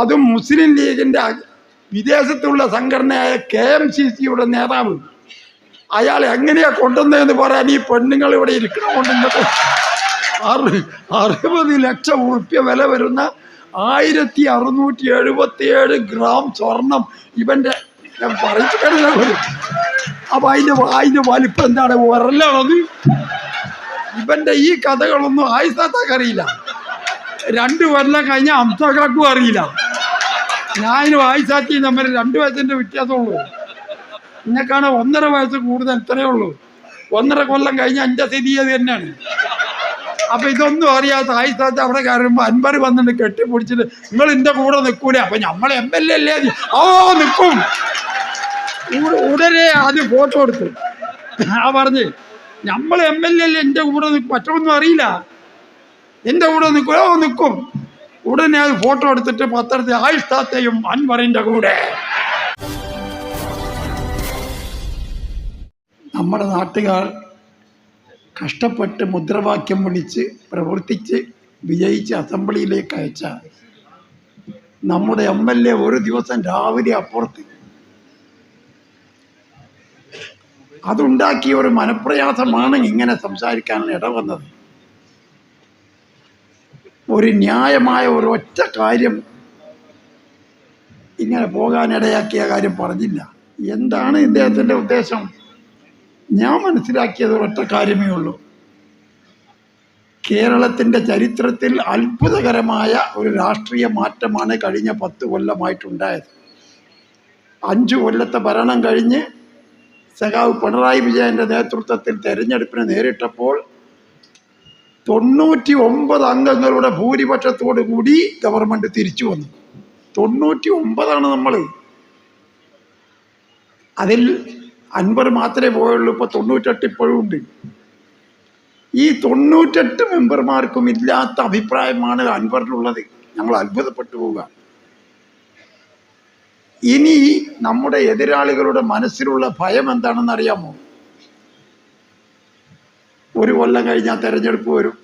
അതും മുസ്ലിം ലീഗിന്റെ വിദേശത്തുള്ള സംഘടനയായ കെ എം സി സിയുടെ നേതാവ്. അയാൾ എങ്ങനെയാ കൊണ്ടുവന്നതെന്ന് പറയാൻ ഈ പെണ്ണുങ്ങൾ ഇവിടെ ഇരിക്കണമുണ്ടെന്നത് അറു അറുപത് ലക്ഷം ഉറുപ്യ വില വരുന്ന ആയിരത്തി അറുന്നൂറ്റി എഴുപത്തി ഏഴ് ഗ്രാം സ്വർണം ഇവന്റെ ഞാൻ പറയുന്നത് പോലും. അപ്പൊ അതിന്റെ അതിന്റെ വലിപ്പം എന്താണ്? ഉരലാണത് ഇവന്റെ ഈ കഥകളൊന്നും ആയിസാത്താക്ക് അറിയില്ല. രണ്ടു കൊല്ലം കഴിഞ്ഞ അംസാക്കാക്കും അറിയില്ല. ഞാനും ആയിസാത്തി തമ്മിൽ രണ്ടു വയസ്സിന്റെ വ്യത്യാസമുള്ളൂ. എന്നെക്കാണ് ഒന്നര വയസ്സ് കൂടുതൽ ഇത്രയേ ഉള്ളൂ. ഒന്നര കൊല്ലം കഴിഞ്ഞ എന്റെ സ്ഥിതി അത് തന്നെയാണ്. അപ്പൊ ഇതൊന്നും അറിയാത്ത ആയിസാത്ത് അവിടെ കയറുമ്പോൾ അൻപർ വന്നിട്ട് കെട്ടിപ്പിടിച്ചിട്ട് നിങ്ങൾ എന്റെ കൂടെ നിൽക്കൂല? അപ്പൊ നമ്മൾ എം എൽ എ അല്ലേ ഓ നിൽക്കും. ഉട- ഉടനെ ആദ്യം ഫോട്ടോ എടുത്തു. ആ പറഞ്ഞ് നമ്മൾ എം എൽ എ അല്ലേ എന്റെ കൂടെ നിൽക്കും. മറ്റൊന്നും അറിയില്ല. എന്റെ കൂടെ നിൽക്കും. ഓ നിൽക്കും. ഉടനെ അത് ഫോട്ടോ എടുത്തിട്ട് പത്രത്തെ ആയിഷാത്തെയും അൻവറിന്റെ കൂടെ. നമ്മുടെ നാട്ടുകാർ കഷ്ടപ്പെട്ട് മുദ്രാവാക്യം വിളിച്ച് പ്രവർത്തിച്ച് വിജയിച്ച് അസംബ്ലിയിലേക്ക് അയച്ച നമ്മുടെ എം എൽ എ ഒരു ദിവസം രാവിലെ അപ്പുറത്ത് അതുണ്ടാക്കിയ ഒരു മനപ്രയാസമാണ് ഇങ്ങനെ സംസാരിക്കാൻ ഇടവന്നത്. ഒരു ന്യായമായ ഒരു ഒറ്റ കാര്യം ഇങ്ങനെ പോകാനിടയാക്കിയ കാര്യം പറഞ്ഞില്ല. എന്താണ് ഇദ്ദേഹത്തിന്റെ ഉദ്ദേശം? ഞാൻ മനസ്സിലാക്കിയത് ഒരൊറ്റ കാര്യമേ ഉള്ളൂ. കേരളത്തിന്റെ ചരിത്രത്തിൽ അത്ഭുതകരമായ ഒരു രാഷ്ട്രീയ മാറ്റമാണ് കഴിഞ്ഞ പത്ത് കൊല്ലമായിട്ടുണ്ടായത്. അഞ്ചു കൊല്ലത്തെ ഭരണം കഴിഞ്ഞ് സഖാവ് പിണറായി വിജയന്റെ നേതൃത്വത്തിൽ തെരഞ്ഞെടുപ്പിനെ നേരിട്ടപ്പോൾ തൊണ്ണൂറ്റി ഒമ്പത് അംഗങ്ങളുടെ ഭൂരിപക്ഷത്തോടു കൂടി ഗവൺമെന്റ് തിരിച്ചു വന്നു. തൊണ്ണൂറ്റി ഒമ്പതാണ് നമ്മൾ അതിൽ അൻപത് മാത്രമേ പോയുള്ളൂ ഇപ്പോൾ തൊണ്ണൂറ്റെട്ട് ഇപ്പോഴും ഉണ്ട്. ഈ തൊണ്ണൂറ്റെട്ട് മെമ്പർമാർക്കും ഇല്ലാത്ത അഭിപ്രായമാണ് അൻവറിനുള്ളത്. ഞങ്ങൾ അത്ഭുതപ്പെട്ടു പോവുക. ഇനി നമ്മുടെ എതിരാളികളുടെ മനസ്സിലുള്ള ഭയം എന്താണെന്ന് അറിയാമോ? ഒരു കൊല്ലം കഴിഞ്ഞാൽ തെരഞ്ഞെടുപ്പ് വരും.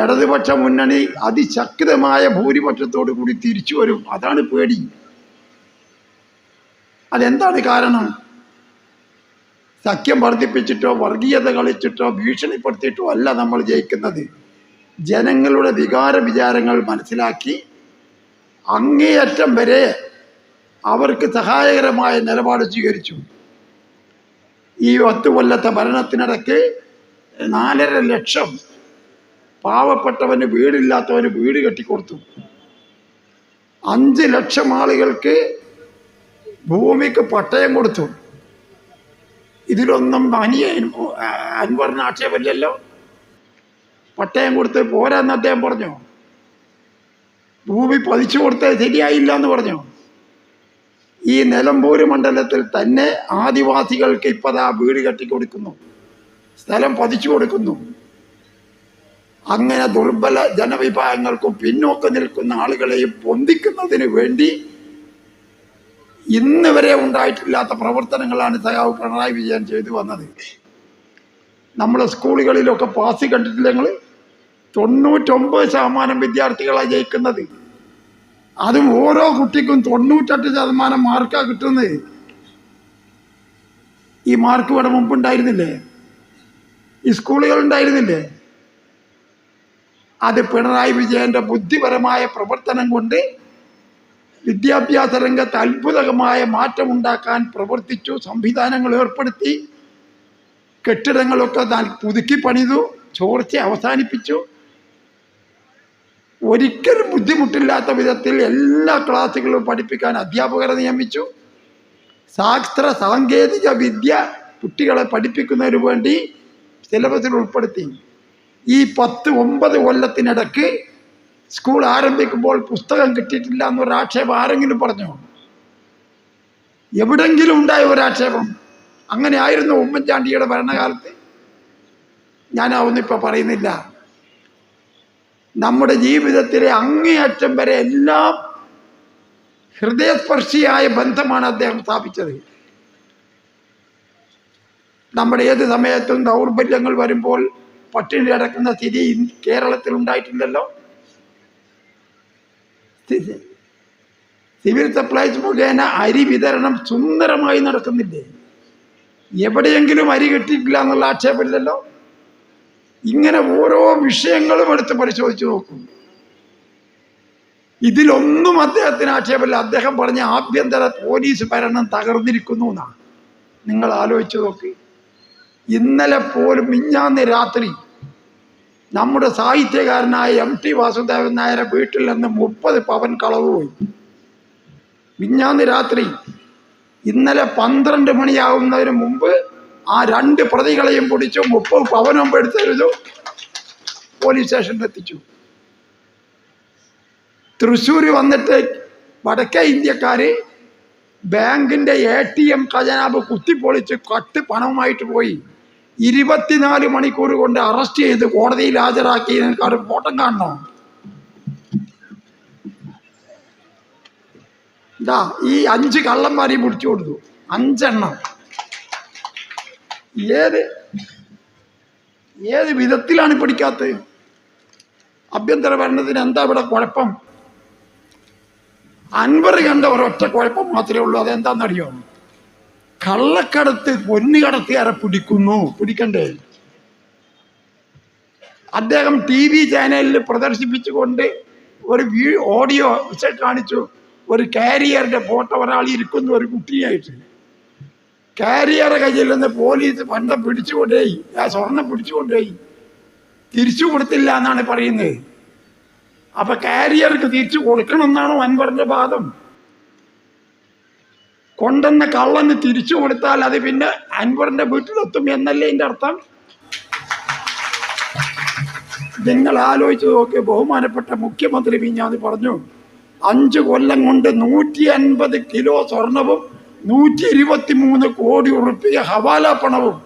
ഇടതുപക്ഷ മുന്നണി അതിശക്തമായ ഭൂരിപക്ഷത്തോടു കൂടി തിരിച്ചു വരും. അതാണ് പേടി. അതെന്താണ് കാരണം? സഖ്യം വർദ്ധിപ്പിച്ചിട്ടോ വർഗീയത കളിച്ചിട്ടോ ഭീഷണിപ്പെടുത്തിയിട്ടോ അല്ല നമ്മൾ ജയിക്കുന്നത്. ജനങ്ങളുടെ വികാര വിചാരങ്ങൾ മനസ്സിലാക്കി അങ്ങേയറ്റം വരെ അവർക്ക് സഹായകരമായ നിലപാട് സ്വീകരിച്ചു. ഈ പത്ത് കൊല്ലത്തെ ഭരണത്തിനിടയ്ക്ക് നാലര ലക്ഷം പാവപ്പെട്ടവന് വീടില്ലാത്തവന് വീട് കെട്ടിക്കൊടുത്തു. അഞ്ച് ലക്ഷം ആളുകൾക്ക് ഭൂമിക്ക് പട്ടയം കൊടുത്തു. ഇതിലൊന്നും അനിയ അൻവറിന് ആക്ഷേപമില്ലല്ലോ പട്ടയം കൊടുത്ത് പോരാന്ന് അദ്ദേഹം പറഞ്ഞു? ഭൂമി പതിച്ചു കൊടുത്തത് ശരിയായില്ല എന്ന് പറഞ്ഞു? ഈ നിലമ്പൂര് മണ്ഡലത്തിൽ തന്നെ ആദിവാസികൾക്ക് ഇപ്പതാ വീട് കെട്ടിക്കൊടുക്കുന്നു. സ്ഥലം പതിച്ചു കൊടുക്കുന്നു. അങ്ങനെ ദുർബല ജനവിഭാഗങ്ങൾക്കും പിന്നോക്കം നിൽക്കുന്ന ആളുകളെയും പൊന്തിക്കുന്നതിന് വേണ്ടി ഇന്ന് വരെ ഉണ്ടായിട്ടില്ലാത്ത പ്രവർത്തനങ്ങളാണ് സഖാവ് പിണറായി വിജയൻ ചെയ്തു വന്നത്. നമ്മളെ സ്കൂളുകളിലൊക്കെ പാസ് കണ്ടിട്ടില്ല ഞങ്ങൾ തൊണ്ണൂറ്റൊമ്പത് ശതമാനം വിദ്യാർത്ഥികളാണ് ജയിക്കുന്നത്. അതും ഓരോ കുട്ടിക്കും തൊണ്ണൂറ്റെട്ട് ശതമാനം മാർക്കാണ് കിട്ടുന്നത് ഈ മാർക്ക് ഇവിടെ മുമ്പുണ്ടായിരുന്നില്ലേ? ഈ സ്കൂളുകൾ ഉണ്ടായിരുന്നില്ലേ അത് പിണറായി വിജയന്റെ ബുദ്ധിപരമായ പ്രവർത്തനം കൊണ്ട് വിദ്യാഭ്യാസ രംഗത്ത് അത്ഭുതകമായ മാറ്റമുണ്ടാക്കാൻ പ്രവർത്തിച്ചു സംവിധാനങ്ങൾ ഏർപ്പെടുത്തി കെട്ടിടങ്ങളൊക്കെ പുതുക്കി പണിതു ചോർച്ച അവസാനിപ്പിച്ചു. ഒരിക്കലും ബുദ്ധിമുട്ടില്ലാത്ത വിധത്തിൽ എല്ലാ ക്ലാസ്സുകളും പഠിപ്പിക്കാൻ അധ്യാപകരെ നിയമിച്ചു. ശാസ്ത്ര സാങ്കേതിക വിദ്യ കുട്ടികളെ പഠിപ്പിക്കുന്നതിന് വേണ്ടി സിലബസിൽ ഉൾപ്പെടുത്തി. ഈ പത്ത് ഒമ്പത് കൊല്ലത്തിനിടയ്ക്ക് സ്കൂൾ ആരംഭിക്കുമ്പോൾ പുസ്തകം കിട്ടിയിട്ടില്ല എന്നൊരു ആക്ഷേപം ആരെങ്കിലും പറഞ്ഞു? എവിടെങ്കിലും ഉണ്ടായ ഒരാക്ഷേപം. അങ്ങനെ ആയിരുന്നു ഉമ്മൻചാണ്ടിയുടെ ഭരണകാലത്ത്. ഇപ്പൊ പറയുന്നില്ല. നമ്മുടെ ജീവിതത്തിലെ അങ്ങേയറ്റം വരെ എല്ലാം ഹൃദയസ്പർശിയായ ബന്ധമാണ് അദ്ദേഹം സ്ഥാപിച്ചത്. നമ്മുടെ ഏത് സമയത്തും ദൗർബല്യങ്ങൾ വരുമ്പോൾ പട്ടിണി കിടക്കുന്ന സ്ഥിതി കേരളത്തിൽ ഉണ്ടായിട്ടില്ലല്ലോ. സിവിൽ സപ്ലൈസ് മുഖേന അരി വിതരണം സുന്ദരമായി നടക്കുന്നില്ലേ? എവിടെയെങ്കിലും അരി കിട്ടിയിട്ടില്ല എന്നുള്ള ആക്ഷേപമില്ലല്ലോ. ഇങ്ങനെ ഓരോ വിഷയങ്ങളും എടുത്ത് പരിശോധിച്ചു നോക്കും. ഇതിലൊന്നും അദ്ദേഹത്തിന് ആക്ഷേപമില്ല. അദ്ദേഹം പറഞ്ഞ ആഭ്യന്തര പോലീസ് ഭരണം തകർന്നിരിക്കുന്നു എന്നാണ്. നിങ്ങൾ ആലോചിച്ച് നോക്ക്. ഇന്നലെ പോലും മിഞ്ഞാന്ന് രാത്രി നമ്മുടെ സാഹിത്യകാരനായ എം ടി വാസുദേവൻ നായരെ വീട്ടിൽ നിന്ന് മുപ്പത് പവൻ കളവ് പോയി. മിഞ്ഞാന്ന് രാത്രി ഇന്നലെ പന്ത്രണ്ട് മണിയാവുന്നതിന് മുമ്പ് ആ രണ്ട് പ്രതികളെയും പിടിച്ചു മുപ്പത് പവനും എടുത്തെഴുതു പോലീസ് സ്റ്റേഷനിൽ എത്തിച്ചു. തൃശ്ശൂർ വന്നിട്ട് വടക്കേ ഇന്ത്യക്കാര് ബാങ്കിന്റെ എ ടി എം ഖജനാവ് കുത്തിപ്പൊളിച്ച് കട്ട് പണവുമായിട്ട് പോയി. ഇരുപത്തിനാല് മണിക്കൂർ കൊണ്ട് അറസ്റ്റ് ചെയ്ത് കോടതിയിൽ ഹാജരാക്കി നിനക്ക് ഫോട്ടം കാണണോ? ഇതാ ഈ അഞ്ച് കള്ളന്മാരെയും പിടിച്ചു കൊടുത്തു. അഞ്ചെണ്ണം. ഏത് ഏത് വിധത്തിലാണ് പിടിക്കാത്തത് ആഭ്യന്തര ഭരണത്തിന് എന്താ ഇവിടെ കുഴപ്പം? അൻവർ കണ്ട ഒരൊറ്റ കുഴപ്പം മാത്രമേ ഉള്ളൂ. അതെന്താണെന്നറിയോ? കള്ളക്കടത്ത് പൊന്നുകടത്തുകാരെ പിടിക്കുന്നു. പിടിക്കണ്ടേ? അദ്ദേഹം ടി വി ചാനലിൽ പ്രദർശിപ്പിച്ചുകൊണ്ട് ഒരു ഓഡിയോ കാണിച്ചു. ഒരു കാരിയറിന്റെ ഫോട്ടോ ഒരാൾ ഇരിക്കുന്നു ഒരു കുട്ടിയായിട്ട്. കാരിയറെ കയ്യിൽ നിന്ന് പോലീസ് പണ്ടം പിടിച്ചുകൊണ്ടേയി. ആ സ്വർണം പിടിച്ചുകൊണ്ടേയി. തിരിച്ചു കൊടുത്തില്ല എന്നാണ് പറയുന്നത്. അപ്പൊ കാരിയർക്ക് തിരിച്ചു കൊടുക്കണം എന്നാണോ അൻവറിന്റെ വാദം? കൊണ്ടെന്ന കള്ളന് തിരിച്ചു കൊടുത്താൽ അത് പിന്നെ അൻവറിന്റെ വീട്ടിലെത്തും എന്നല്ലേ എന്റെ അർത്ഥം? നിങ്ങൾ ആലോചിച്ചു നോക്കി ബഹുമാനപ്പെട്ട മുഖ്യമന്ത്രി പിന്നെ പറഞ്ഞു അഞ്ചു കൊല്ലം കൊണ്ട് നൂറ്റി അൻപത് കിലോ സ്വർണവും നൂറ്റി ഇരുപത്തി മൂന്ന് കോടി ഉറുപ്പിയ ഹവാല പണവും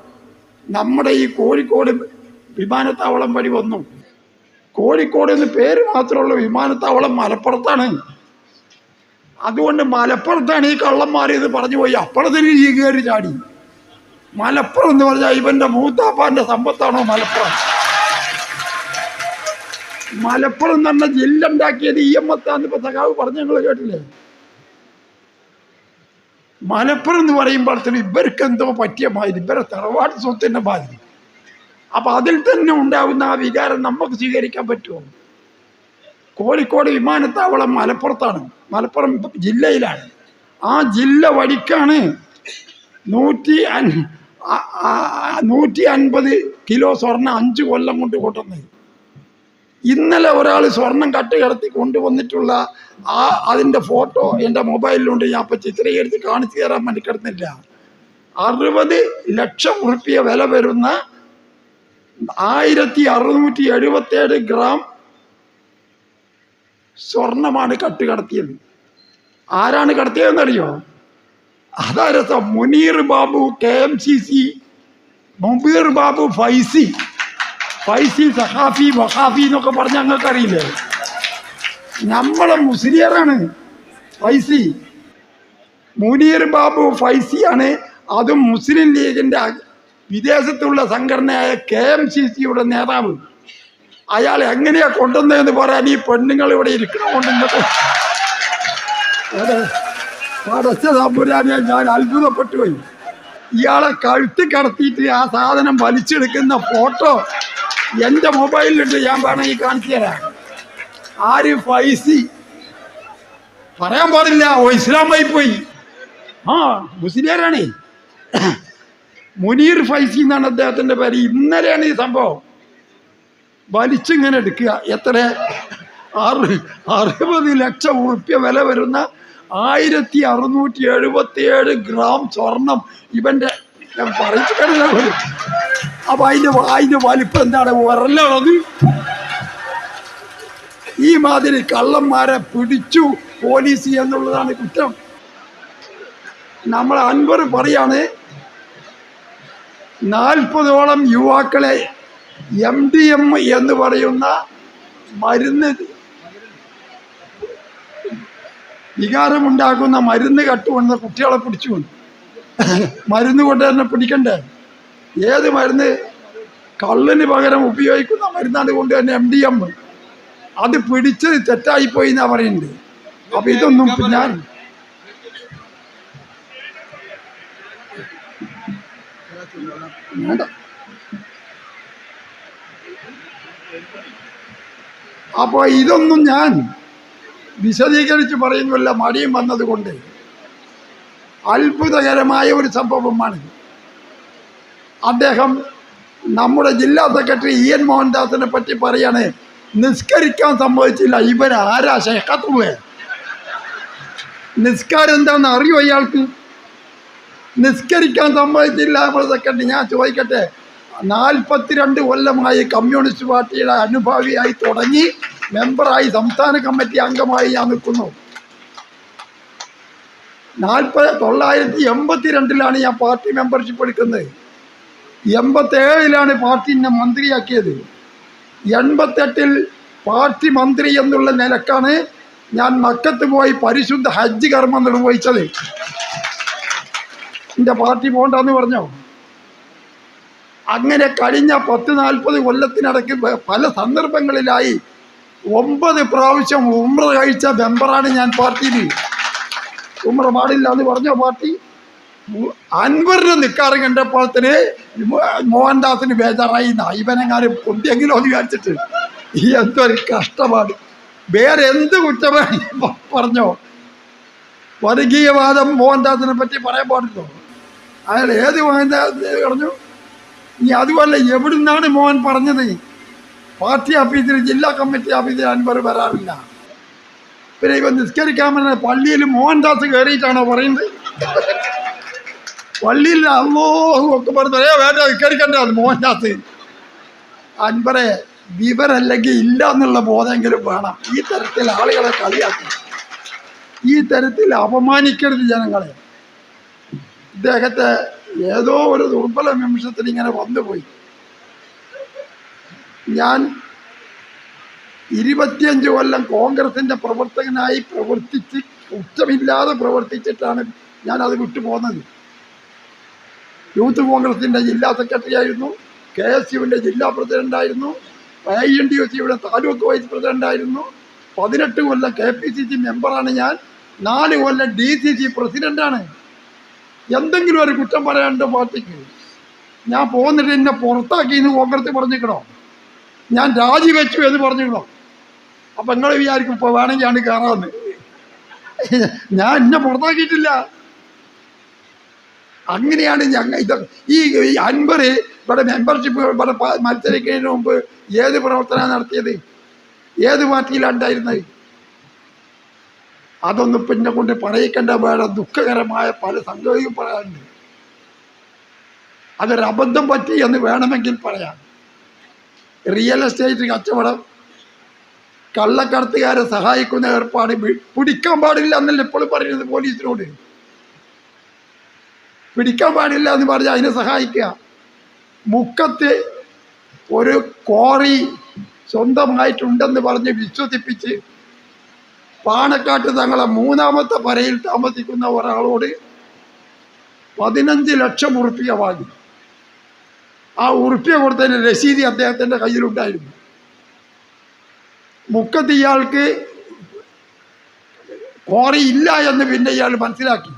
നമ്മുടെ ഈ കോഴിക്കോട് വിമാനത്താവളം വഴി വന്നു. കോഴിക്കോട് എന്ന് പേര് മാത്രമുള്ള വിമാനത്താവളം മലപ്പുറത്താണ്. അതുകൊണ്ട് മലപ്പുറത്താണ് ഈ കള്ളന്മാർ ഇത് പറഞ്ഞു പോയി. അപ്പുറത്തിന് ഈ കയറി ചാടി. മലപ്പുറം എന്ന് പറഞ്ഞാൽ ഇവന്റെ മൂത്താപ്പാന്റെ സമ്പത്താണോ മലപ്പുറം? മലപ്പുറം തന്നെ ജില്ല ഉണ്ടാക്കിയത് ഈ എത്താന്ന് ഇപ്പൊ സഖാവ് പറഞ്ഞു ഞങ്ങൾ കേട്ടില്ലേ? മലപ്പുറം എന്ന് പറയുമ്പോഴത്തേനും ഇവർക്ക് എന്തോ പറ്റിയ മാതിരി ഇവരെ തറവാട് സ്വത്തിന്റെ മാതിരി. അപ്പൊ അതിൽ തന്നെ ഉണ്ടാകുന്ന ആ വികാരം നമുക്ക് സ്വീകരിക്കാൻ പറ്റുമോ? കോഴിക്കോട് വിമാനത്താവളം മലപ്പുറത്താണ്. മലപ്പുറം ജില്ലയിലാണ്. ആ ജില്ല വഴിക്കാണ് നൂറ്റി നൂറ്റി അൻപത് കിലോ സ്വർണം അഞ്ച് കൊല്ലം കൊണ്ട് കൊണ്ടുവന്നത് ഇന്നലെ ഒരാൾ സ്വർണം കട്ട് കടത്തി കൊണ്ടുവന്നിട്ടുള്ള ആ അതിന്റെ ഫോട്ടോ എന്റെ മൊബൈലിലുണ്ട്. ഞാൻ അപ്പം ചിത്രീകരിച്ച് കാണിച്ചു തരാൻ വേണ്ടി കിടന്നില്ല. അറുപത് ലക്ഷം ഉറുപ്പിയ വില വരുന്ന ആയിരത്തി അറുന്നൂറ്റി എഴുപത്തേഴ് ഗ്രാം സ്വർണമാണ് കട്ട് കടത്തിയത്. ആരാണ് കടത്തിയതെന്നറിയോ? അറിയോ രസം Muneer Babu K M C C Mubeer Babu Faizy. Faizy സഹാഫി വഹാഫി എന്നൊക്കെ പറഞ്ഞ ഞങ്ങൾക്കറിയില്ലേ? നമ്മളെ മുസ്ലിയറാണ് ഫൈസി. മുനീർ ബാബു ഫൈസിയാണ്. അതും മുസ്ലിം ലീഗിന്റെ വിദേശത്തുള്ള സംഘടനയായ കെ എം സി സിയുടെ നേതാവ്. അയാൾ എങ്ങനെയാ കൊണ്ടുവന്നതെന്ന് പറയാൻ ഈ പെണ്ണുങ്ങൾ ഇവിടെ ഇരിക്കണമുണ്ട് പടച്ച ഞാൻ അത്ഭുതപ്പെട്ടു പോയി. ഇയാളെ കഴുത്തി കടത്തിയിട്ട് ആ സാധനം വലിച്ചെടുക്കുന്ന ഫോട്ടോ എന്റെ മൊബൈലിലുണ്ട് ഞാൻ വേണമെങ്കിൽ കാണിച്ചു തരാം. ആര് ഫൈസി പറയാൻ പാടില്ല ഓ ഇസ്ലാം പോയി. ആ മുസ്ലിയാരാണേ മുനീർ ഫൈസി എന്നാണ് അദ്ദേഹത്തിന്റെ പേര്. ഇന്നലെയാണ് ഈ സംഭവം. വലിച്ചിങ്ങനെ എടുക്കുക. എത്ര? ആറ് അറുപത് ലക്ഷം ഉറുപ്യ വില വരുന്ന ആയിരത്തി അറുന്നൂറ്റി എഴുപത്തി ഏഴ് ഗ്രാം സ്വർണം ഇവന്റെ ഞാൻ പറയിച്ചിട്ടില്ല അപ്പൊ അതിന്റെ അതിന്റെ വലിപ്പം എന്താണ്? ഉരലാണത് ഈ മാതിരി കള്ളന്മാരെ പിടിച്ചു പോലീസ് എന്നുള്ളതാണ് കുറ്റം. നമ്മളെ അൻവർ പറയാണ് നാൽപ്പതോളം യുവാക്കളെ എം ഡി എം എന്ന് പറയുന്ന മരുന്ന് വികാരമുണ്ടാക്കുന്ന മരുന്ന് കട്ടുവന്ന കുട്ടികളെ പിടിച്ചു മരുന്ന് കൊണ്ട് തന്നെ പിടിക്കണ്ടേ? ഏത് മരുന്ന്? കള്ളിന് പകരം ഉപയോഗിക്കുന്ന മരുന്നാണ് കൊണ്ട് തന്നെ എം ഡി എം അത് പിടിച്ചത് തെറ്റായിപ്പോയി എന്നാ പറയുന്നുണ്ട് അപ്പൊ ഇതൊന്നും ഞാൻ വേണ്ട. അപ്പൊ ഇതൊന്നും ഞാൻ വിശദീകരിച്ച് പറയുന്നില്ല. മടിയും വന്നതുകൊണ്ട് അത്ഭുതകരമായ ഒരു സംഭവമാണ്. അദ്ദേഹം നമ്മുടെ ജില്ലാ സെക്രട്ടറി ഇ എൻ മോഹൻദാസിനെ പറ്റി പറയാണ് നിസ്കരിക്കാൻ സംഭവിച്ചില്ല ഇവർ ആരാ ഷെഹത്തുവേ നിസ്കാരം എന്താണെന്ന് അറിയോ ഇയാൾക്ക്? നിസ്കരിക്കാൻ സമ്മതിച്ചില്ല നമ്മുടെ സെക്രട്ടറി. ഞാൻ ചോദിക്കട്ടെ നാൽപ്പത്തിരണ്ട് കൊല്ലമായി കമ്മ്യൂണിസ്റ്റ് പാർട്ടിയുടെ അനുഭാവിയായി തുടങ്ങി മെമ്പറായി സംസ്ഥാന കമ്മിറ്റി അംഗമായി ഞാൻ നിൽക്കുന്നു. നാൽപ്പത് തൊള്ളായിരത്തി എൺപത്തി രണ്ടിലാണ് ഞാൻ പാർട്ടി മെമ്പർഷിപ്പ് എടുക്കുന്നത്. എൺപത്തേഴിലാണ് പാർട്ടി എന്നെ മന്ത്രിയാക്കിയത്. എൺപത്തെട്ടിൽ പാർട്ടി മന്ത്രി എന്നുള്ള നിലക്കാണ് ഞാൻ മക്കത്ത് പോയി പരിശുദ്ധ ഹജ്ജ് കർമ്മം നിർവഹിച്ചത്. എന്റെ പാർട്ടി പോകണ്ടെന്ന് പറഞ്ഞോ? അങ്ങനെ കഴിഞ്ഞ പത്ത് നാൽപ്പത് കൊല്ലത്തിനിടയ്ക്ക് പല സന്ദർഭങ്ങളിലായി ഒമ്പത് പ്രാവശ്യം ഉമ്ര കഴിച്ച മെമ്പറാണ് ഞാൻ പാർട്ടിയിൽ. ഉമ്ര പാടില്ല എന്ന് പറഞ്ഞ പാർട്ടി? അൻവറിന് നിൽക്കാറ് കണ്ടപ്പോഴത്തിന് മോഹൻദാസിന് ബേജാറായി. ഇവനെങ്ങാനും പൊന്തിയെങ്കിലും എന്ന് വിചാരിച്ചിട്ട്. ഈ എന്തൊരു കഷ്ടപാട് വേറെ എന്ത് കുറ്റമായി പറഞ്ഞോ? വർഗീയവാദം മോഹൻദാസിനെ പറ്റി പറയാൻ പാടില്ലോ. അയാൾ ഏത് മോഹൻദാസ് പറഞ്ഞു? ഇനി അതുപോലെ എവിടുന്നാണ് മോഹൻ പറഞ്ഞത്? പാർട്ടി ഓഫീസിൽ ജില്ലാ കമ്മിറ്റി ഓഫീസിൽ അൻവർ വരാറില്ല. പിന്നെ ഇവ നിസ്കരിക്കാൻ പറഞ്ഞ പള്ളിയിൽ മോഹൻദാസ് കയറിയിട്ടാണോ പറയുന്നത്? പള്ളിയിൽ അമ്മോഹും ഒക്കെ പറഞ്ഞു വേണ്ട നിസ്കരിക്കണ്ട മോഹൻദാസ്. അൻപറെ വിവരല്ലെങ്കിൽ ഇല്ല എന്നുള്ള ബോധമെങ്കിലും വേണം. ഈ തരത്തിൽ ആളുകളെ കളിയാക്കി. ഈ തരത്തിൽ അപമാനിക്കരുത് ജനങ്ങളെ. ഇദ്ദേഹത്തെ ഏതോ ഒരു ദുർബല നിമിഷത്തിൽ ഇങ്ങനെ വന്നുപോയി. ഞാൻ ഇരുപത്തിയഞ്ച് കൊല്ലം കോൺഗ്രസിന്റെ പ്രവർത്തകനായി പ്രവർത്തിച്ച് കുറ്റമില്ലാതെ പ്രവർത്തിച്ചിട്ടാണ് ഞാൻ അത് വിട്ടുപോകുന്നത്. യൂത്ത് കോൺഗ്രസിന്റെ ജില്ലാ സെക്രട്ടറി ആയിരുന്നു കെ എസ് യുവിന്റെ ജില്ലാ പ്രസിഡന്റ് ആയിരുന്നു ഐ എൻ ഡി എസ് സിയുടെ താലൂക്ക് വൈസ് പ്രസിഡന്റ് ആയിരുന്നു. പതിനെട്ട് കൊല്ലം കെ പി സി സി മെമ്പറാണ് ഞാൻ നാല് കൊല്ലം ഡി സി സി പ്രസിഡന്റാണ് എന്തെങ്കിലും ഒരു കുറ്റം പറയാനുണ്ടോ പാർട്ടിക്ക് ഞാൻ പോകുന്നിട്ട് എന്നെ പുറത്താക്കി എന്ന് കോൺഗ്രസ് പറഞ്ഞിക്കണോ ഞാൻ രാജിവെച്ചു എന്ന് പറഞ്ഞിക്കണോ അപ്പം നിങ്ങൾ വിചാരിക്കും ഇപ്പോൾ വേണമെങ്കിൽ ആണ് കയറാമെന്ന് ഞാൻ എന്നെ പുറത്താക്കിയിട്ടില്ല. അങ്ങനെയാണ് ഞങ്ങൾ ഇത് ഈ അൻപർ ഇവിടെ മെമ്പർഷിപ്പ് ഇവിടെ മത്സരിക്കുന്നതിന് മുമ്പ് ഏത് പ്രവർത്തനം നടത്തിയത്? ഏത് പാർട്ടിയിലാണ് ഉണ്ടായിരുന്നത്? അതൊന്നും പിന്നെ കൊണ്ട് പറയിക്കേണ്ട വേറെ ദുഃഖകരമായ പല സംഗതിയും പറയാനുണ്ട്. അതൊരബദ്ധം പറ്റി എന്ന് വേണമെങ്കിൽ പറയാം. റിയൽ എസ്റ്റേറ്റ് കച്ചവടം കള്ളക്കടത്തുകാരെ സഹായിക്കുന്ന ഏർപ്പാട് പിടിക്കാൻ പാടില്ല എന്നല്ല എപ്പോഴും പറയുന്നത് പോലീസിനോട്. പിടിക്കാൻ പാടില്ല എന്ന് പറഞ്ഞ അതിനെ സഹായിക്കുക. മുക്കത്ത് ഒരു കോറി സ്വന്തമായിട്ടുണ്ടെന്ന് പറഞ്ഞ് വിശ്വസിപ്പിച്ച് പാണക്കാട്ട് തങ്ങളെ മൂന്നാമത്തെ പരയിൽ താമസിക്കുന്ന ഒരാളോട് പതിനഞ്ച് ലക്ഷം ഉറുപ്പിക വാങ്ങി. ആ ഉറുപ്പിക കൊടുത്തതിന് രസീതി അദ്ദേഹത്തിന്റെ കയ്യിലുണ്ടായിരുന്നു. മുക്കത്ത് ഇയാൾക്ക് കോറി ഇല്ല എന്ന് പിന്നെ ഇയാൾ മനസ്സിലാക്കി.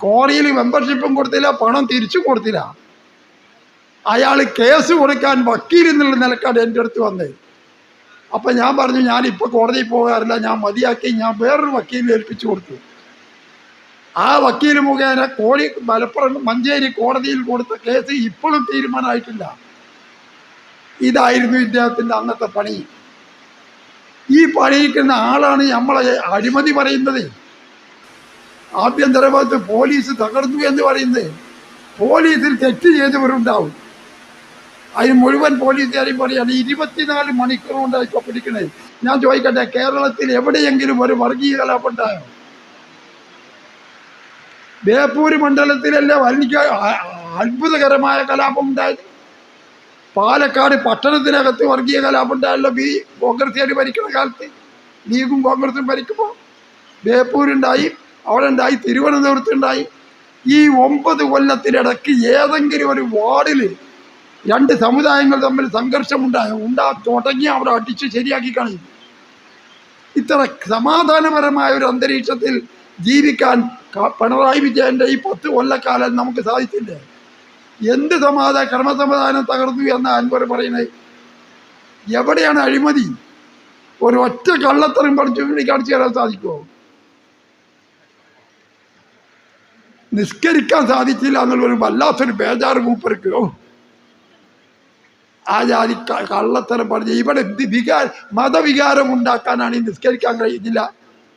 കോറിയിൽ മെമ്പർഷിപ്പും കൊടുത്തില്ല പണം തിരിച്ചും കൊടുത്തില്ല. അയാൾ കേസ് കൊടുക്കാൻ വക്കീൽ എന്നുള്ള നിലക്കാണ് എന്റെ അടുത്ത് വന്നത്. അപ്പം ഞാൻ പറഞ്ഞു ഞാൻ ഞാനിപ്പോൾ കോടതിയിൽ പോകാറില്ല ഞാൻ മതിയാക്കി ഞാൻ വേറൊരു വക്കീലിനെ ഏൽപ്പിച്ചു കൊടുത്തു. ആ വക്കീൽ മുഖേന കോഴി മലപ്പുറം മഞ്ചേരി കോടതിയിൽ കൊടുത്ത കേസ് ഇപ്പോഴും തീരുമാനമായിട്ടില്ല. ഇതായിരുന്നു ഇദ്ദേഹത്തിന്റെ അന്നത്തെ പണി. ഈ പണിയിക്കുന്ന ആളാണ് നമ്മളെ അഴിമതി പറയുന്നത്. ആഭ്യന്തര പോലീസ് തകർന്നു എന്ന് പറയുന്നത്. പോലീസിൽ തെറ്റ് ചെയ്തവരുണ്ടാവും. അതിന് മുഴുവൻ പോലീസുകാരെയും പറയാണ് ഇരുപത്തിനാല് മണിക്കൂർ കൊണ്ട് ഇപ്പോൾ പിടിക്കണേ ഞാൻ ചോദിക്കട്ടെ കേരളത്തിൽ എവിടെയെങ്കിലും ഒരു വർഗീയ കലാപം ഉണ്ടായോ? ബേപ്പൂര് മണ്ഡലത്തിലല്ല അ- അത്ഭുതകരമായ കലാപം ഉണ്ടായത് പാലക്കാട് പട്ടണത്തിനകത്ത് വർഗീയ കലാപം ഉണ്ടായല്ലോ ബി കോൺഗ്രസ്സുകാർ ഭരിക്കുന്ന കാലത്ത്. ലീഗും കോൺഗ്രസും ഭരിക്കുമ്പോൾ ബേപ്പൂരുണ്ടായി അവിടെ ഉണ്ടായി. തിരുവനന്തപുരത്തുണ്ടായി ഈ ഒമ്പത് കൊല്ലത്തിനിടയ്ക്ക് ഏതെങ്കിലും ഒരു വാർഡിൽ രണ്ട് സമുദായങ്ങൾ തമ്മിൽ സംഘർഷമുണ്ടായോ ഉണ്ടാ തുടങ്ങി അവിടെ അടിച്ച് ശരിയാക്കി കളയും ഇത്ര സമാധാനപരമായ ഒരു അന്തരീക്ഷത്തിൽ ജീവിക്കാൻ പിണറായി വിജയന്റെ ഈ പത്ത് കൊല്ലക്കാലം നമുക്ക് സാധിച്ചില്ലേ? എന്ത് സമാധാന ക്രമസമാധാനം തകർന്നു എന്ന അൻവർ പറയുന്നത്? എവിടെയാണ് അഴിമതി? ഒരു ഒറ്റ കള്ളത്തരം പഠിച്ചു കാണിച്ചു തരാൻ സാധിക്കുമോ? നിസ്കരിക്കാൻ സാധിച്ചില്ല എന്നുള്ള ഒരു വല്ലാത്തൊരു ബേജാറ് മൂപ്പർക്ക്. ഓ. ആ ജാതി കള്ളത്തരം പറഞ്ഞ് ഇവിടെ വികാര മതവികാരം ഉണ്ടാക്കാനാണ് നിസ്കരിക്കാൻ കഴിയുന്നില്ല.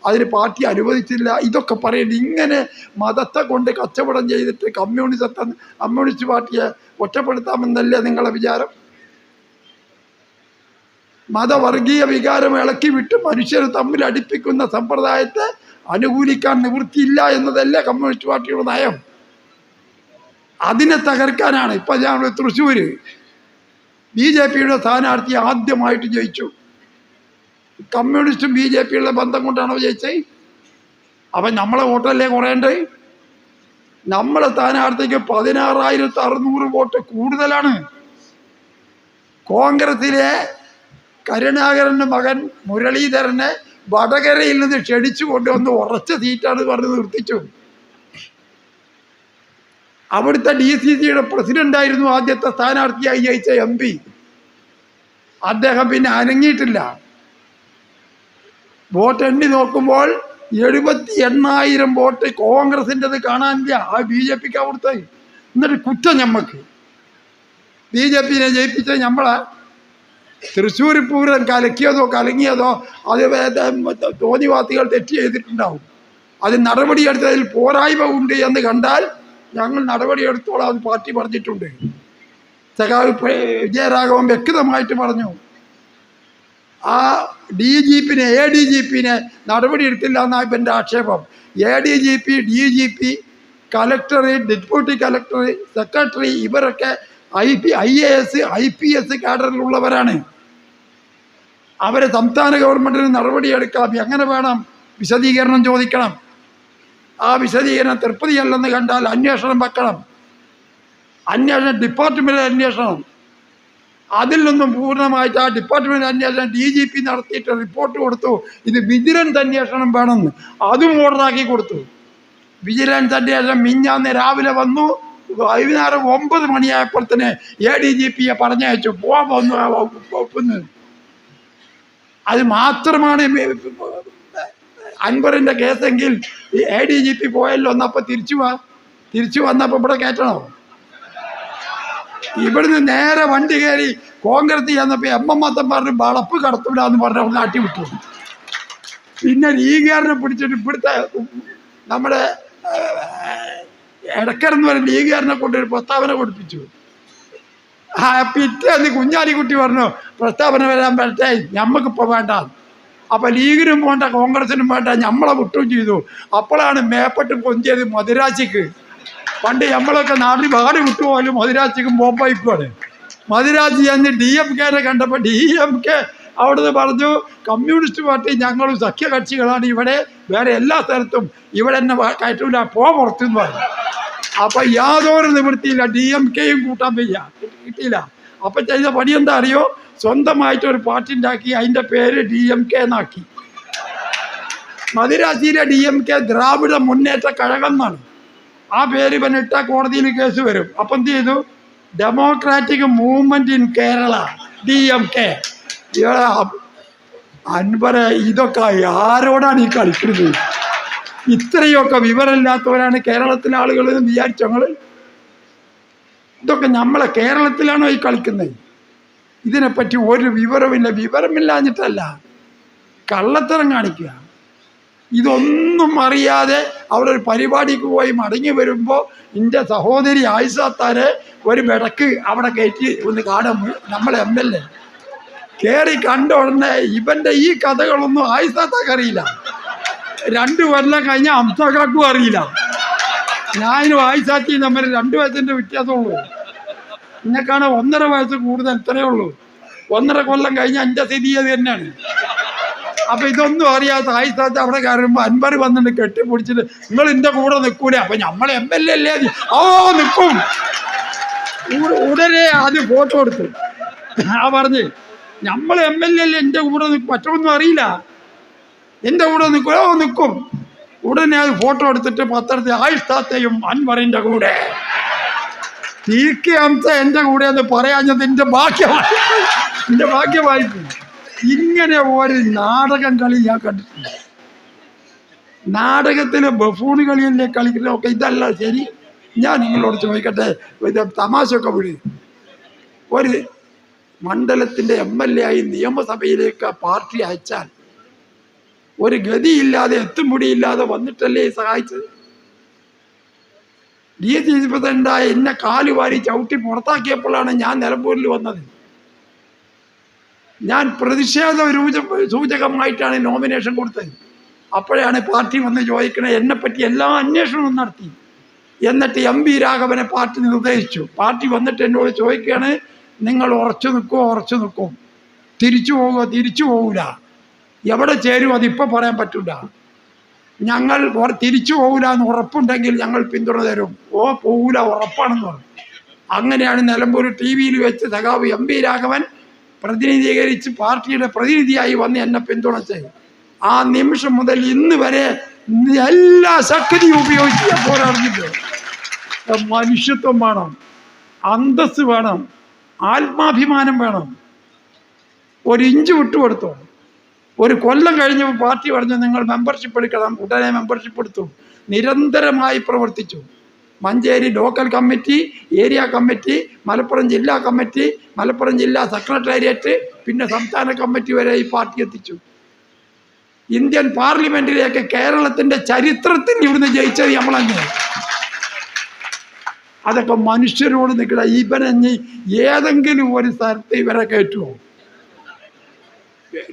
അതിന് പാർട്ടി അനുവദിച്ചില്ല. ഇതൊക്കെ പറയുന്നത് ഇങ്ങനെ മതത്തെ കൊണ്ട് കച്ചവടം ചെയ്തിട്ട് കമ്മ്യൂണിസത്തെ കമ്മ്യൂണിസ്റ്റ് പാർട്ടിയെ ഒറ്റപ്പെടുത്താമെന്നല്ലേ നിങ്ങളെ വിചാരം? മതവർഗീയ വികാരം ഇളക്കി വിട്ട് മനുഷ്യരെ തമ്മിൽ അടുപ്പിക്കുന്ന സമ്പ്രദായത്തെ അനുകൂലിക്കാൻ നിവൃത്തിയില്ല എന്നതല്ലേ കമ്മ്യൂണിസ്റ്റ് പാർട്ടിയുടെ നയം. അതിനെ തകർക്കാനാണ് ഇപ്പൊ ഞാൻ തൃശ്ശൂര്. ബി ജെ പിയുടെ സ്ഥാനാർത്ഥി ആദ്യമായിട്ട് ജയിച്ചു. കമ്മ്യൂണിസ്റ്റും ബി ജെ പിയുള്ള ബന്ധം കൊണ്ടാണോ ജയിച്ചത്? അപ്പം നമ്മളെ വോട്ടല്ലേ കുറയണ്ടേ നമ്മളെ സ്ഥാനാർത്ഥിക്ക് പതിനാറായിരത്തി അറുന്നൂറ് വോട്ട് കൂടുതലാണ്. കോൺഗ്രസിലെ കരുണാകരന്റെ മകൻ മുരളീധരനെ വടകരയിൽ നിന്ന് ക്ഷണിച്ചു കൊണ്ടുവന്ന് ഉറച്ച സീറ്റാണ് പറഞ്ഞ് നിർത്തിച്ചു. അവിടുത്തെ ഡി സി സിയുടെ പ്രസിഡന്റായിരുന്നു ആദ്യത്തെ സ്ഥാനാർത്ഥിയായി ജയിച്ച എം പി. അദ്ദേഹം പിന്നെ അനങ്ങിയിട്ടില്ല. വോട്ട് എണ്ണി നോക്കുമ്പോൾ എഴുപത്തി എണ്ണായിരം വോട്ട് കോൺഗ്രസിന്റെത് കാണാനില്ല. ആ ബി ജെ പിക്ക് അവിടുത്തെ എന്നിട്ട് കുറ്റം ഞമ്മക്ക്. ബി ജെ പിനെ ജയിപ്പിച്ച നമ്മളെ തൃശ്ശൂർ പൂരം കലക്കിയതോ കലങ്ങിയതോ അത് തോന്നിവാസികൾ തെറ്റ് ചെയ്തിട്ടുണ്ടാവും. അത് നടപടിയെടുത്തതിൽ പോരായ്മ ഉണ്ട് എന്ന് കണ്ടാൽ ഞങ്ങൾ നടപടിയെടുത്തോളാം അത് പാർട്ടി പറഞ്ഞിട്ടുണ്ട്. സഖാവ് വിജയരാഘവൻ വ്യക്തമായിട്ട് പറഞ്ഞു. ആ ഡി ജി പിന്നെ എ ഡി ജി പിന്നെ നടപടിയെടുത്തില്ല എന്നാണ് ഇപ്പം എന്റെ ആക്ഷേപം. A D G P D G P collector deputy collector secretary ഇവരൊക്കെ I P I A S I P S കാഡറിലുള്ളവരാണ്. അവരെ സംസ്ഥാന ഗവൺമെന്റിന് നടപടിയെടുക്കാം എങ്ങനെ വേണം വിശദീകരണം ചോദിക്കണം? ആ വിശദീകരണം തൃപ്തിയല്ലെന്ന് കണ്ടാൽ അന്വേഷണം വെക്കണം. അന്വേഷണം ഡിപ്പാർട്ട്മെന്റ് അന്വേഷണം. അതിൽ നിന്നും പൂർണമായിട്ട് ആ ഡിപ്പാർട്ട്മെന്റ് അന്വേഷണം ഡി ജി പി നടത്തിയിട്ട് റിപ്പോർട്ട് കൊടുത്തു. ഇത് വിജിലൻസ് അന്വേഷണം വേണമെന്ന്. അതും ഓർഡറാക്കി കൊടുത്തു. വിജിലൻസ് അന്വേഷണം മിഞ്ഞാന്ന് രാവിലെ വന്നു. വൈകുന്നേരം ഒമ്പത് മണിയായപ്പോഴത്തേന് എ ഡി ജി പിയെ പറഞ്ഞയച്ചു. പോവാൻ അത് മാത്രമാണ് അൻവറിന്റെ കേസെങ്കിൽ എ ഡി ജി പി പോയല്ലോ. എന്നപ്പോൾ തിരിച്ചു വാ. തിരിച്ചു വന്നപ്പോൾ ഇവിടെ കയറ്റണോ? ഇവിടുന്ന് നേരെ വണ്ടി കയറി കോൺഗ്രസ് ചെന്നപ്പോൾ എം എം മത്തന്മാരുടെ വളപ്പ് കടത്തൂല എന്ന് പറഞ്ഞ നാട്ടി വിട്ടു. പിന്നെ ലീഗുകാരനെ പിടിച്ചിട്ട് ഇവിടുത്തെ നമ്മുടെ ഇടക്കരെന്ന് പറയുന്ന ലീഗുകാരനെ കൊണ്ടൊരു പ്രസ്താവന കൊടുപ്പിച്ചു. ആ പിറ്റേന്ന് കുഞ്ഞാലിക്കുട്ടി പറഞ്ഞു പ്രസ്താവന വരാൻ പറ്റേ ഞമ്മക്കിപ്പോൾ വേണ്ട. അപ്പൊ ലീഗിനും വേണ്ട കോൺഗ്രസിനും വേണ്ട ഞമ്മളെ വിട്ടും ചെയ്തു. അപ്പോഴാണ് മേപ്പെട്ട് പൊന്തിയത് മധുരാശിക്ക്. പണ്ട് നമ്മളൊക്കെ നാട്ടിൽ വാടി വിട്ടുപോലും മധുരാജിക്കും ബോംബായിക്കുവാണ്. മധുരാജി അന്ന് ഡി എം കെനെ കണ്ടപ്പോൾ ഡി എം കെ അവിടുന്ന് പറഞ്ഞു കമ്മ്യൂണിസ്റ്റ് പാർട്ടി ഞങ്ങളും സഖ്യകക്ഷികളാണ് ഇവിടെ വേറെ എല്ലാ സ്ഥലത്തും ഇവിടെ എന്നെ കയറ്റൂല പോ പുറത്തുനിന്ന് പറഞ്ഞു. അപ്പം യാതൊരു നിവൃത്തിയില്ല ഡി എം കെയും കൂട്ടാൻ വയ്യ കിട്ടിയില്ല. അപ്പം ചെയ്ത പണി എന്താ അറിയോ? സ്വന്തമായിട്ട് ഒരു പാർട്ടി ഉണ്ടാക്കി അതിന്റെ പേര് ഡി എം കെ എന്നാക്കി. മദിരാശിയിലെ D M K Dravida Munnetra Kazhagam എന്നാണ് ആ പേര് ഇവനിട്ട കോടതിയിൽ കേസ് വരും. അപ്പം എന്ത് ചെയ്തു? Democratic movement in Kerala D M K അൻപരെ ഇതൊക്കെ ആരോടാണ് ഈ കളിക്കുന്നത്? ഇത്രയൊക്കെ വിവരമില്ലാത്തവരാണ് കേരളത്തിലെ ആളുകൾ എന്ന് വിചാരിച്ചു ഞങ്ങൾ ഇതൊക്കെ നമ്മളെ കേരളത്തിലാണോ ഈ കളിക്കുന്നത്? ഇതിനെപ്പറ്റി ഒരു വിവരമില്ല. വിവരമില്ലാഞ്ഞിട്ടല്ല. കള്ളത്തരം കാണിക്കുക. ഇതൊന്നും അറിയാതെ അവിടെ ഒരു പരിപാടിക്ക് പോയി മടങ്ങി വരുമ്പോൾ എന്റെ സഹോദരി ആയിസാത്താരെ ഒരു വിടക്ക് അവിടെ കയറ്റി ഒന്ന് കാണാൻ നമ്മൾ എം എൽ എ. കയറി കണ്ട ഉടനെ ഇവന്റെ ഈ കഥകളൊന്നും ആയിസാത്താക്ക് അറിയില്ല. രണ്ടു കൊല്ലം കഴിഞ്ഞാൽ അംസകാക്കും അറിയില്ല. ഞാനും ആയിസാത്തിയും തമ്മിൽ രണ്ട് വയസ്സിന്റെ വ്യത്യാസമുള്ളൂ. എന്നെക്കാണ് ഒന്നര വയസ്സ് കൂടുതൽ ഇത്രയേ ഉള്ളൂ. ഒന്നര കൊല്ലം കഴിഞ്ഞാൽ എന്റെ സ്ഥിതി അത് തന്നെയാണ്. അപ്പൊ ഇതൊന്നും അറിയാത്ത ആയിസ്ഥാത്ത് അവിടെ കയറുമ്പോ അൻപർ വന്നിട്ട് കെട്ടിപ്പിടിച്ചിട്ട് നിങ്ങൾ എന്റെ കൂടെ നിൽക്കൂല? അപ്പൊ നമ്മൾ എം എൽ എ അല്ലേ? ഓ നിൽക്കും. ഉട- ഉടനെ ആദ്യം ഫോട്ടോ എടുത്തു. ആ പറഞ്ഞ് നമ്മൾ എം എൽ എ അല്ലേ? എന്റെ കൂടെ നിൽക്കും. മറ്റൊന്നും അറിയില്ല. എന്റെ കൂടെ നിൽക്കുമോ നിൽക്കും. ഉടനെ അത് ഫോട്ടോ എടുത്തിട്ട് പത്രത്തിൽ ആയിഷ്ടാത്തെയും അൻവറിന്റെ കൂടെ. ടി കെ അംസ എന്റെ കൂടെ എന്ന് പറയാഞ്ഞത് എന്റെ ഭാഗ്യമായി. എന്റെ ഭാഗ്യമായിപ്പോയി ഇങ്ങനെ ഒരു നാടകം കളി ഞാൻ കണ്ടിട്ടുണ്ട് നാടകത്തിലെ ബഫൂൺ കളിയല്ലേ കളിക്കുന്നതൊക്കെ ഇതല്ല ശരി. ഞാൻ നിങ്ങളോട് ചോദിക്കട്ടെ ഇത് തമാശയൊക്കെ വിളി ഒരു മണ്ഡലത്തിന്റെ എം എൽ എ ആയി നിയമസഭയിലേക്ക് പാർട്ടി അയച്ചാൽ ഒരു ഗതിയില്ലാതെ എത്തുമുടിയില്ലാതെ വന്നിട്ടല്ലേ സഹായിച്ചത്? ഡി സി സി പ്രസിഡന്റായ എന്നെ കാലുവാരി ചവിട്ടി പുറത്താക്കിയപ്പോഴാണ് ഞാൻ നിലമ്പൂരിൽ വന്നത്. ഞാൻ പ്രതിഷേധ രൂച സൂചകമായിട്ടാണ് നോമിനേഷൻ കൊടുത്തത്. അപ്പോഴാണ് പാർട്ടി വന്ന് ചോദിക്കണേ എന്നെപ്പറ്റി എല്ലാ അന്വേഷണവും നടത്തി. എന്നിട്ട് എം വി രാഘവനെ പാർട്ടി നിർദ്ദേശിച്ചു. പാർട്ടി വന്നിട്ട് എന്നോട് ചോദിക്കുകയാണ് നിങ്ങൾ ഉറച്ചു നിൽക്കുമോ ഉറച്ചു നിൽക്കും. തിരിച്ചു പോകുമോ തിരിച്ചു പോകൂല എവിടെ ചേരും? അതിപ്പോൾ പറയാൻ പറ്റില്ല ഞങ്ങൾ തിരിച്ചു പോകൂല എന്ന് ഉറപ്പുണ്ടെങ്കിൽ ഞങ്ങൾ പിന്തുണ തരും. ഓ പോകൂല ഉറപ്പാണെന്ന് പറഞ്ഞു. അങ്ങനെയാണ് നിലമ്പൂർ ടി വിയിൽ വെച്ച് സഖാവ് എം വി രാഘവൻ പ്രതിനിധീകരിച്ച് പാർട്ടിയുടെ പ്രതിനിധിയായി വന്ന് എന്നെ പിന്തുണച്ച്. ആ നിമിഷം മുതൽ ഇന്ന് വരെ എല്ലാ ശക്തിയും ഉപയോഗിച്ച് ഞാൻ പോരാടുന്നുണ്ട്. മനുഷ്യത്വം വേണം അന്തസ് വേണം ആത്മാഭിമാനം വേണം. ഒരു ഇഞ്ച് വിട്ടുകൊടുത്തു. ഒരു കൊല്ലം കഴിഞ്ഞപ്പോൾ പാർട്ടി പറഞ്ഞു നിങ്ങൾ മെമ്പർഷിപ്പ് എടുക്കണം ഉടനെ മെമ്പർഷിപ്പ് എടുത്തു. നിരന്തരമായി പ്രവർത്തിച്ചു. Manjeri local committee area committee Malappuram ജില്ലാ കമ്മിറ്റി മലപ്പുറം ജില്ലാ സെക്രട്ടേറിയറ്റ് പിന്നെ സംസ്ഥാന കമ്മിറ്റി വരെ ഈ പാർട്ടി എത്തിച്ചു. ഇന്ത്യൻ പാർലമെന്റിലേക്ക് കേരളത്തിന്റെ ചരിത്രത്തിൽ ഇവിടുന്ന് ജയിച്ചത് നമ്മളങ്ങനെ അതൊക്കെ മനുഷ്യരോട് നിൽക്കണ ഇവനെ ഏതെങ്കിലും ഒരു സ്ഥലത്ത് ഇവരെ കയറ്റുമോ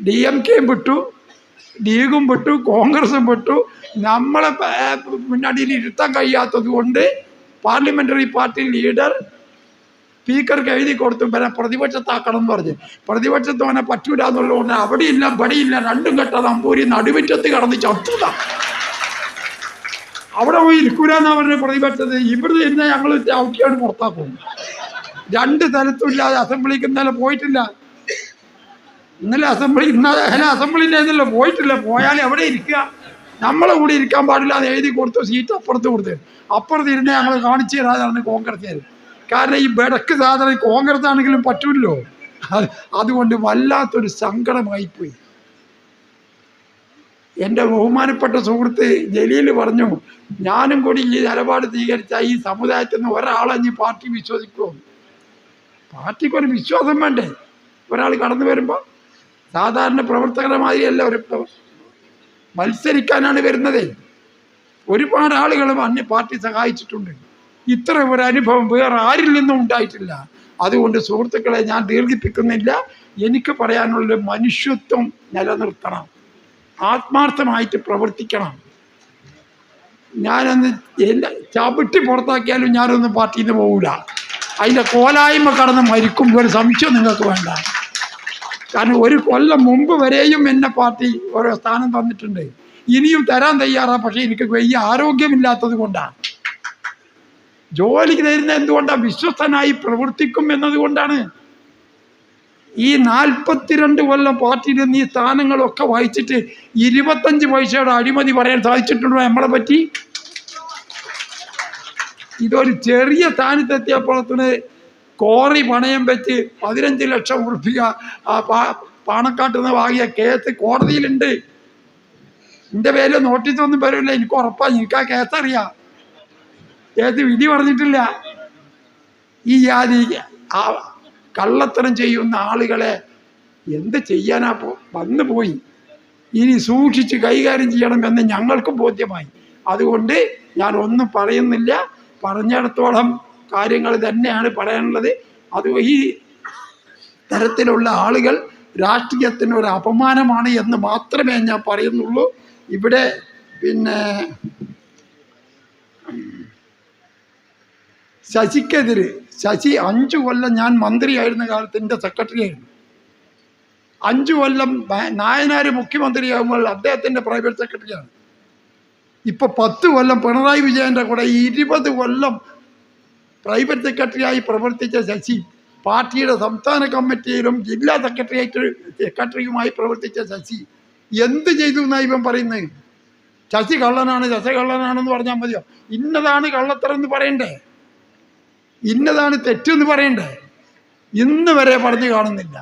ഡി എം കെയും വിട്ടു ലീഗും പെട്ടു കോൺഗ്രസും പെട്ടു. നമ്മളെ പിന്നടിയിൽ ഇരുത്താൻ കഴിയാത്തത് കൊണ്ട് പാർലമെന്ററി പാർട്ടി ലീഡർ സ്പീക്കർക്ക് എഴുതി കൊടുത്തു പിന്നെ പ്രതിപക്ഷത്താക്കണം എന്ന് പറഞ്ഞു. പ്രതിപക്ഷത്ത് അവനെ പറ്റൂല എന്നുള്ളതുകൊണ്ട് അവിടെയില്ല ഇവിടെയില്ല രണ്ടും കെട്ട നമ്പൂരി നടുവിറ്റത്ത് കടന്ന് ചത്തുക. അവിടെ പോയി ഇരിക്കൂലെന്നാ പറഞ്ഞ പ്രതിപക്ഷത്ത്. ഇവിടെ ഇരുന്ന് ഞങ്ങൾ ഔട്ടിയാണ് പുറത്താക്കും രണ്ട് സ്ഥലത്തും ഇല്ലാതെ അസംബ്ലിക്ക് ഇന്നലെ പോയിട്ടില്ല. ഇന്നലെ അസംബ്ലി ഇന്നലെ അസംബ്ലിന്റെ ഇന്നലെ പോയിട്ടില്ല. പോയാൽ എവിടെ ഇരിക്കുക. നമ്മളെ കൂടി ഇരിക്കാൻ പാടില്ല അത് എഴുതി കൊടുത്തു സീറ്റ് അപ്പുറത്ത് കൊടുത്ത്. അപ്പുറത്ത് ഇരുന്ന് ഞങ്ങൾ കാണിച്ചു തരാതാണ് കോൺഗ്രസ്സുകാർ കാരണം ഈ ബെടക്ക് സാധനം കോൺഗ്രസ് ആണെങ്കിലും പറ്റൂല്ലോ. അതുകൊണ്ട് വല്ലാത്തൊരു സങ്കടമായിപ്പോയി. എന്റെ ബഹുമാനപ്പെട്ട സുഹൃത്ത് ജലീൽ പറഞ്ഞു ഞാനും കൂടി ഈ നിലപാട് സ്വീകരിച്ച ഈ സമുദായത്തിൽ നിന്ന് ഒരാളെ ഈ പാർട്ടി വിശ്വസിക്കുമോ പാർട്ടിക്കൊരു വിശ്വാസം വേണ്ടേ? ഒരാൾ കടന്നു വരുമ്പോൾ സാധാരണ പ്രവർത്തകരുടെ മാതിരിയല്ല ഒരു മത്സരിക്കാനാണ് വരുന്നത്. ഒരുപാട് ആളുകൾ അന്യ പാർട്ടി സഹായിച്ചിട്ടുണ്ട്. ഇത്ര ഒരു അനുഭവം വേറെ ആരിൽ നിന്നും ഉണ്ടായിട്ടില്ല. അതുകൊണ്ട് സുഹൃത്തുക്കളെ ഞാൻ ദീർഘിപ്പിക്കുന്നില്ല. എനിക്ക് പറയാനുള്ള മനുഷ്യത്വം നിലനിർത്തണം. ആത്മാർത്ഥമായിട്ട് പ്രവർത്തിക്കണം. ഞാനൊന്ന് എല്ലാ ചവിട്ടി പുറത്താക്കിയാലും ഞാനൊന്നും പാർട്ടിയിൽ നിന്ന് പോകില്ല അതിന്റെ കോലായ്മ കടന്ന് മരിക്കും. ഒരു സംശയം നിങ്ങൾക്ക് വേണ്ട. കാരണം ഒരു കൊല്ലം മുമ്പ് വരെയും എന്നെ പാർട്ടി ഓരോ സ്ഥാനം തന്നിട്ടുണ്ട്. ഇനിയും തരാൻ തയ്യാറാ പക്ഷേ എനിക്ക് വലിയ ആരോഗ്യമില്ലാത്തത് കൊണ്ടാണ് ജോലിക്ക് തരുന്ന എന്തുകൊണ്ടാണ് വിശ്വസ്തനായി പ്രവർത്തിക്കും എന്നതുകൊണ്ടാണ് ഈ നാൽപ്പത്തിരണ്ട് കൊല്ലം പാർട്ടിയിൽ ഈ സ്ഥാനങ്ങളൊക്കെ വായിച്ചിട്ട് ഇരുപത്തഞ്ച് പൈസയുടെ അഴിമതി പറയാൻ സാധിച്ചിട്ടുണ്ടോ നമ്മളെ പറ്റി? ഇതൊരു ചെറിയ സ്ഥാനത്തെത്തിയപ്പോഴത്തിന് കോറി പണയം വെച്ച് പതിനഞ്ച് ലക്ഷം ഉറുപ്പിക ആ പാ- പാണക്കാട്ട് നിന്ന് വാങ്ങിയ കേസ് കോടതിയിലുണ്ട്. എന്റെ പേര് നോട്ടീസ് ഒന്നും വരില്ല. എനിക്ക് ഉറപ്പാ. എനിക്ക് ആ കേസ് അറിയാം. കേസ് വിധി പറഞ്ഞിട്ടില്ല. ഈ ജാതി കള്ളത്തരം ചെയ്യുന്ന ആളുകളെ എന്ത് ചെയ്യാനാ വന്നു പോയി. ഇനി സൂക്ഷിച്ച് കൈകാര്യം ചെയ്യണമെന്ന് ഞങ്ങൾക്കും ബോധ്യമായി. അതുകൊണ്ട് ഞാൻ ഒന്നും പറയുന്നില്ല. പറഞ്ഞിടത്തോളം കാര്യങ്ങൾ തന്നെയാണ് പറയാനുള്ളത്. അത് ഈ തരത്തിലുള്ള ആളുകൾ രാഷ്ട്രീയത്തിന് ഒരു അപമാനമാണ് എന്ന് മാത്രമേ ഞാൻ പറയുന്നുള്ളൂ. ഇവിടെ പിന്നെ ശശിക്കെതിരെ ശശി അഞ്ചു കൊല്ലം ഞാൻ മന്ത്രിയായിരുന്ന കാലത്ത് എന്റെ സെക്രട്ടറി ആയിരുന്നു. അഞ്ചു കൊല്ലം നായനാർ മുഖ്യമന്ത്രിയാകുമ്പോൾ അദ്ദേഹത്തിന്റെ പ്രൈവറ്റ് സെക്രട്ടറിയാണ് ഇപ്പൊ പത്ത് കൊല്ലം പിണറായി വിജയന്റെ കൂടെ ഇരുപത് കൊല്ലം പ്രൈവറ്റ് സെക്രട്ടറിയായി പ്രവർത്തിച്ച ശശി പാർട്ടിയുടെ സംസ്ഥാന കമ്മിറ്റിയിലും ജില്ലാ സെക്രട്ടറിയേറ്റ് സെക്രട്ടറിയുമായി പ്രവർത്തിച്ച ശശി എന്ത് ചെയ്തു എന്നാണ് ഇവൻ പറയുന്നത് ശശി കള്ളനാണ് ശശി കള്ളനാണെന്ന് പറഞ്ഞാൽ മതിയോ? ഇന്നതാണ് കള്ളത്തരം എന്ന് പറയണ്ടേ? ഇന്നതാണ് തെറ്റെന്ന് പറയണ്ടേ? ഇന്ന് വരെ പറഞ്ഞു കാണുന്നില്ല.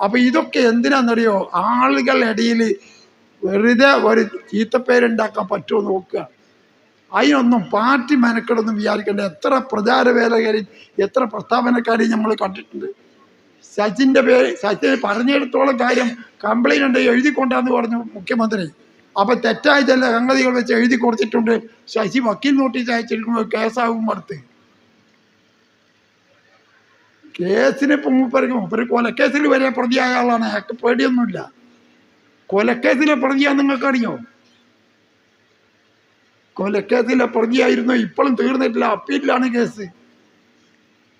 അപ്പോൾ ഇതൊക്കെ എന്തിനാണെന്നറിയോ ആളുകളുടെ ഇടയിൽ വെറുതെ ഒരു ചീത്തപ്പേരുണ്ടാക്കാൻ പറ്റുമോ നോക്കുക. അതിനൊന്നും പാർട്ടി മെനക്കെടൊന്നും വിചാരിക്കേണ്ട. എത്ര പ്രചാരവേലകാരും എത്ര പ്രസ്താവനക്കാരെയും നമ്മൾ കണ്ടിട്ടുണ്ട്. സച്ചിന്റെ പേര് സച്ചിന് പറഞ്ഞെടുത്തോളം കാര്യം കംപ്ലൈന്റ് ഉണ്ട് എഴുതി കൊണ്ടാന്ന് പറഞ്ഞു മുഖ്യമന്ത്രി. അപ്പോൾ തെറ്റായ ചില സംഗതികൾ വെച്ച് എഴുതി കൊടുത്തിട്ടുണ്ട്. ശശി വക്കീൽ നോട്ടീസ് അയച്ചിരിക്കുന്നു കേസാകും അടുത്ത്. കേസിന് ഇപ്പം മൂപ്പർക്ക് മൂപ്പര് കൊലക്കേസിൽ വരെ പ്രതിയായ ആളാണ്. അയാൾക്ക് പേടിയൊന്നുമില്ല. കൊലക്കേസിലെ പ്രതിയാ നിങ്ങൾക്കറിയോ? കൊലക്കേസിലെ പ്രതിയായിരുന്നു. ഇപ്പോഴും തീർന്നിട്ടില്ല. അപ്പീലിലാണ് കേസ്.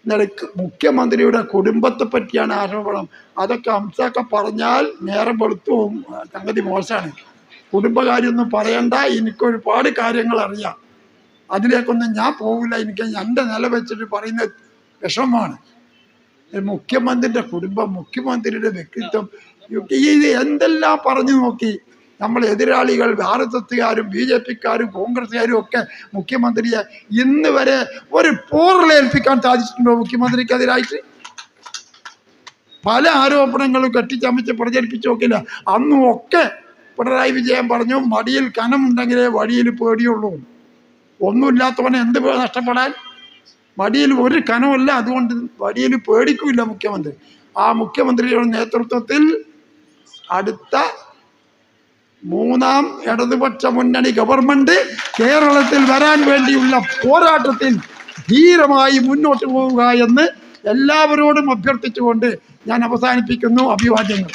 നിനക്ക് മുഖ്യമന്ത്രിയുടെ കുടുംബത്തെ പറ്റിയാണ് ആരോപണം. അതൊക്കെ അംസൊക്കെ പറഞ്ഞാൽ നേരം വെളുത്തും സംഗതി മോശമാണ്. കുടുംബകാര്യമൊന്നും പറയണ്ട. എനിക്കൊരുപാട് കാര്യങ്ങൾ അറിയാം അതിലേക്കൊന്നും ഞാൻ പോകില്ല എനിക്ക് എന്റെ നില വെച്ചിട്ട് പറയുന്ന വിഷമമാണ്. മുഖ്യമന്ത്രിയുടെ കുടുംബം മുഖ്യമന്ത്രിയുടെ വ്യക്തിത്വം ഇത് എന്തെല്ലാം പറഞ്ഞു നോക്കി നമ്മൾ എതിരാളികൾ എസ്സുകാരും ബി ജെ പിക്കാരും കോൺഗ്രസ്സുകാരും ഒക്കെ മുഖ്യമന്ത്രിയെ ഇന്ന് വരെ ഒരു പോറലേൽപ്പിക്കാൻ സാധിച്ചിട്ടുണ്ടോ മുഖ്യമന്ത്രിക്കെതിരായിട്ട്? പല ആരോപണങ്ങളും കെട്ടിച്ചമച്ച് പ്രചരിപ്പിച്ചു നോക്കില്ല അന്നും ഒക്കെ പിണറായി വിജയൻ പറഞ്ഞു മടിയിൽ കനം കനമുണ്ടെങ്കിലേ വഴിയിൽ പേടിയുള്ളൂ. ഒന്നുമില്ലാത്തവനെ എന്ത് നഷ്ടപ്പെടാൻ? മടിയിൽ ഒരു കനമല്ല അതുകൊണ്ട് വടിയിൽ പേടിക്കില്ല മുഖ്യമന്ത്രി. ആ മുഖ്യമന്ത്രിയുടെ നേതൃത്വത്തിൽ അടുത്ത മൂന്നാം ഇടതുപക്ഷ മുന്നണി ഗവൺമെന്റ് കേരളത്തിൽ വരാൻ വേണ്ടിയുള്ള പോരാട്ടത്തിൽ ധീരമായി മുന്നോട്ട് പോവുക എന്ന് എല്ലാവരോടും അഭ്യർത്ഥിച്ചുകൊണ്ട് ഞാൻ അവസാനിപ്പിക്കുന്നു. അഭിവാദ്യങ്ങൾ.